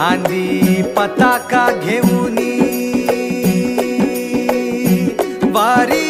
खांदी पताका घेऊनी वारी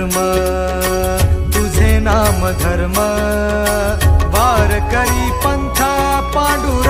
धर्म तुझे नाम धर्म. वार करी पंथा पांडुरंग